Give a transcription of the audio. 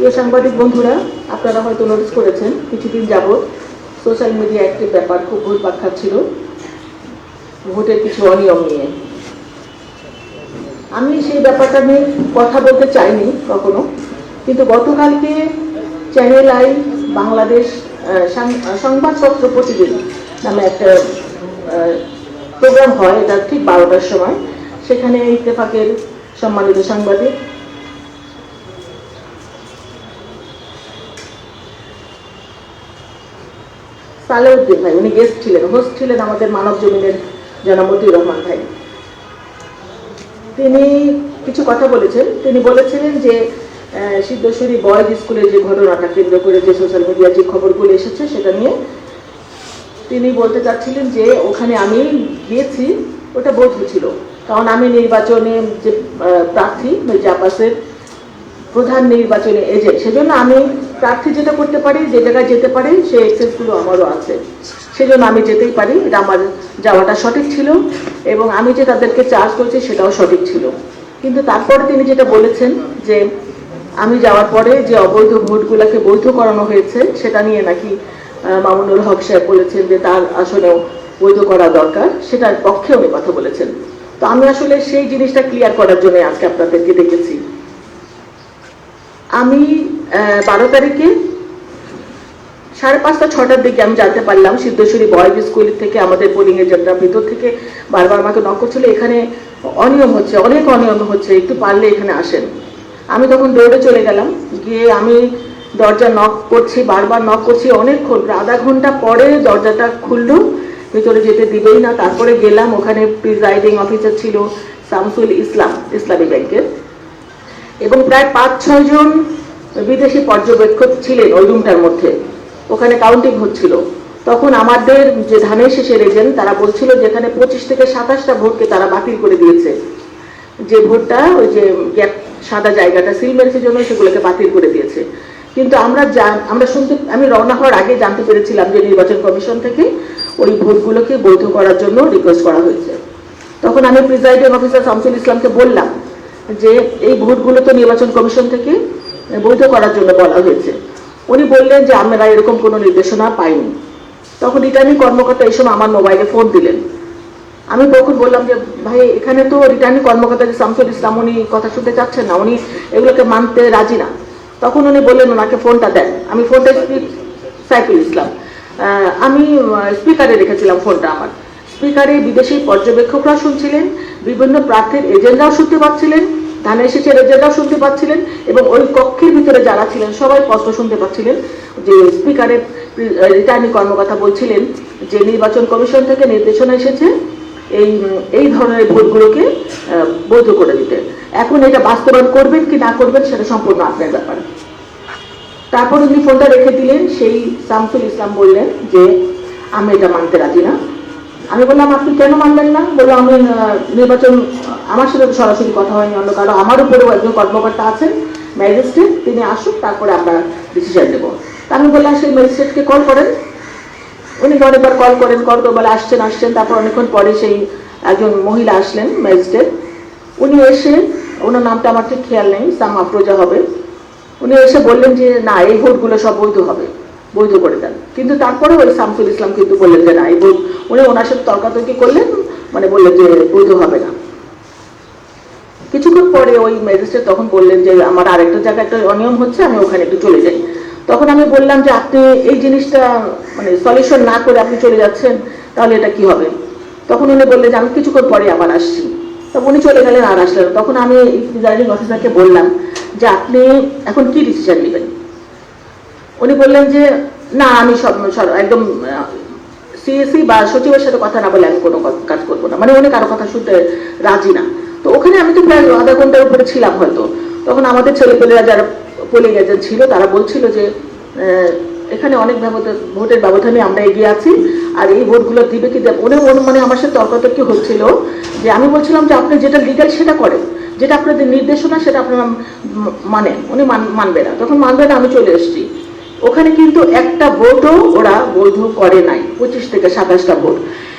প্রিয় সাংবাদিক বন্ধুরা, আপনারা হয়তো নোটিস করেছেন, কিছুদিন যাবৎ সোশ্যাল মিডিয়া একটি ব্যাপার খুব ঘুরপাক ছিল। ভোটের কিছু অনিয়ম নিয়ে। আমি সেই ব্যাপারটা নিয়ে কথা বলতে চাইনি কখনো, কিন্তু গতকালকে চ্যানেল আই বাংলাদেশ সংবাদপত্র প্রতিদিন নামে একটা প্রোগ্রাম হয়, এটা ঠিক বারোটার সময়। সেখানে ইত্তেফাকের সম্মানিত সাংবাদিক সালেউদ্দিন ভাই, উনি গেস্ট ছিলেন হোস্ট ছিলেন আমাদের মানব জমিনের জনাব মতিউর রহমান ভাই। তিনি কিছু কথা বলেছেন। তিনি বলেছিলেন যে সিদ্ধেশ্বরী বয়েজ স্কুলের যে ঘটনাটা কেন্দ্র করে যে সোশ্যাল মিডিয়ায় যে খবরগুলো এসেছে, সেটা নিয়ে তিনি বলতে চাচ্ছিলেন যে, ওখানে আমি গিয়েছি, ওটা বৈধ ছিল। কারণ আমি নির্বাচনে যে প্রার্থী, ওই জাপাসের প্রধান নির্বাচনী এজেন্ট সেজন্য আমি প্রার্থী যেটা করতে পারি, যে জায়গায় যেতে পারি সেই এক্সেসগুলো আমারও আছে। সেজন্য আমি যেতেই পারি, এটা আমার যাওয়াটা সঠিক ছিল এবং আমি যে তাদেরকে চার্জ করেছি সেটাও সঠিক ছিল। কিন্তু তারপরে তিনি যেটা বলেছেন যে, আমি যাওয়ার পরে যে অবৈধ ভোটগুলোকে বৈধ করানো হয়েছে, সেটা নিয়ে নাকি মামুনুল হক সাহেব বলেছেন যে তার আসলেও বৈধ করা দরকার, সেটার পক্ষে উনি কথা বলেছেন। তো আমি আসলে সেই জিনিসটা ক্লিয়ার করার জন্য আজকে আপনাদেরকে দেখেছি। আমি বারো তারিখে সাড়ে পাঁচটা, ছটার দিকে আমি জানতে পারলাম সিদ্ধেশ্বরী বয়েজ স্কুল থেকে আমাদের পোলিং এজেন্টরা ভিতর থেকে বারবার আমাকে নক করছিল। এখানে অনিয়ম হচ্ছে, অনেক অনিয়ম হচ্ছে, একটু পারলে এখানে আসেন। আমি তখন দৌড়ে চলে গেলাম, গিয়ে আমি দরজা নক করছি, বারবার নক করছি অনেকক্ষণ আধা ঘণ্টা পরে দরজাটা খুললো, ভিতরে যেতে দিবেই না। তারপরে গেলাম, ওখানে প্রিজাইডিং অফিসার ছিল শামসুল ইসলাম, ইসলামী ব্যাংকের। এবং প্রায় পাঁচ, ছয় জন বিদেশি পর্যবেক্ষক ছিলেন ওই রুমটার মধ্যে। ওখানে কাউন্টিং হচ্ছিল। তখন আমাদের যে ধানের শেষের এজেন্ট তারা বলছিল যে এখানে পঁচিশ থেকে সাতাশটা ভোটকে তারা বাতিল করে দিয়েছে। যে ভোটটা, ওই যে গ্যাপ, সাদা জায়গাটা সিল মেরেছে জন্য সেগুলোকে বাতিল করে দিয়েছে। কিন্তু আমরা জান- আমরা শুনতে, আমি রওনা হওয়ার আগে জানতে পেরেছিলাম যে নির্বাচন কমিশন থেকে ওই ভোটগুলোকে বৈধ করার জন্য রিকোয়েস্ট করা হয়েছে। তখন আমি প্রিজাইডিং অফিসার শামসুল ইসলামকে বললাম যে এই ভোটগুলো তো নির্বাচন কমিশন থেকে বৈধ করার জন্য বলা হয়েছে। উনি বললেন যে, আমরা এরকম কোনো নির্দেশনা পাইনি। তখন রিটার্নিং কর্মকর্তা এই সময় আমার মোবাইলে ফোন দিলেন। আমি তখন বললাম যে, ভাই, এখানে তো রিটার্নিং কর্মকর্তা যে শামসুল ইসলাম, উনি কথা শুনতে চাচ্ছেন না, উনি এগুলোকে মানতে রাজি না। তখন উনি বললেন, ওনাকে ফোনটা দেন। আমি ফোনটা সাইফুল ইসলাম। আমি স্পিকারে রেখেছিলাম ফোনটা আমার। স্পিকারে বিদেশি পর্যবেক্ষকরা শুনছিলেন, বিভিন্ন প্রার্থীর এজেন্টরাও শুনতে পাচ্ছিলেন। ধানের শেষের এজেন্টরাও শুনতে পাচ্ছিলেন এবং ওই কক্ষের ভিতরে যারা ছিলেন, সবাই স্পষ্ট শুনতে পাচ্ছিলেন যে স্পিকারের রিটার্নিং কর্মকর্তা বলছিলেন যে নির্বাচন কমিশন থেকে নির্দেশনা এসেছে এই এই ধরনের ভোটগুলোকে বৈধ করে দিতে। এখন এটা বাস্তবায়ন করবেন কি না করবেন সেটা সম্পূর্ণ আপনার ব্যাপার। তারপর উনি ফোনটা রেখে দিলেন, সেই শামসুল ইসলাম বললেন যে, আমি এটা মানতে রাজি না। আমি বললাম, আপনি কেন মানবেন না? বললাম, আমি নির্বাচন আমার সাথে তো সরাসরি কথা হয়নি, অন্য কারও আমার উপরেও একজন কর্মকর্তা আছেন, ম্যাজিস্ট্রেট, তিনি আসুক, তারপরে আমরা ডিসিশন নেব। আমি বললাম, সেই ম্যাজিস্ট্রেটকে কল করেন। উনি অনেকবার কল করেন কল করে বলে, আসছেন আসছেন। তারপর অনেকক্ষণ পরে সেই একজন মহিলা আসলেন, ম্যাজিস্ট্রেট। উনি এসে, ওনার নামটা আমার ঠিক খেয়াল নেই, সাম আফরোজা হবে। উনি এসে বললেন যে, না, এই ভোটগুলো সব বৈধ হবে, বৈধ করে দেন। কিন্তু তারপরে ওই শামসুল ইসলাম কিন্তু বললেন যে, না, এই ভোট। উনি ওনার সাথে তর্কাতর্কি করলেন মানে বললেন যে, বৈধ হবে না। ওই ম্যাজিস্ট্রেট তখন বললেন যে, আমার আরেকটা জায়গায় একটা অনিয়ম হচ্ছে, আমি ওখানে একটু চলে যাই। তখন আমি বললাম যে, আপনি এই জিনিসটা মানে সলিউশন না করে আপনি চলে যাচ্ছেন, তাহলে এটা কি হবে? তখন উনি বললেন যে, আমি কিছুক্ষণ পরে আবার আসছি। তখন উনি চলে গেলেন আর আসলেন তখন আমি প্রিজাইডিং অফিসারকে বললাম যে, আপনি এখন কি ডিসিশন নেবেন? উনি বললেন যে, না, আমি সব একদম সিএসি বা সচিবের সাথে কথা না বলে আমি কোনো কাজ করব না। মানে উনি কারও কথা শুনতে রাজি না। ওখানে আমি তো প্রায় আধা ঘণ্টার উপরে ছিলাম হয়তো। তখন আমাদের ছেলেপেলেরা যারা পোলিং এজেন্ট ছিল, তারা বলছিল যে এখানে অনেক ব্যবধান, ভোটের ব্যবধানে আমরা এগিয়ে আছি। আর এই ভোটগুলো দিবে কি দেবে? উনি মানে আমার সাথে তর্কাতর্কি হচ্ছিল যে, আমি বলছিলাম যে, আপনি যেটা লিগাল সেটা করেন। যেটা আপনাদের নির্দেশনা সেটা আপনারা ম- মানেন। উনি মান- মানবে না। তখন মানবে না, আমি চলে এসেছি। ওখানে কিন্তু একটা ভোটও ওরা বৈধ করে নাই, পঁচিশ থেকে সাতাশটা ভোট।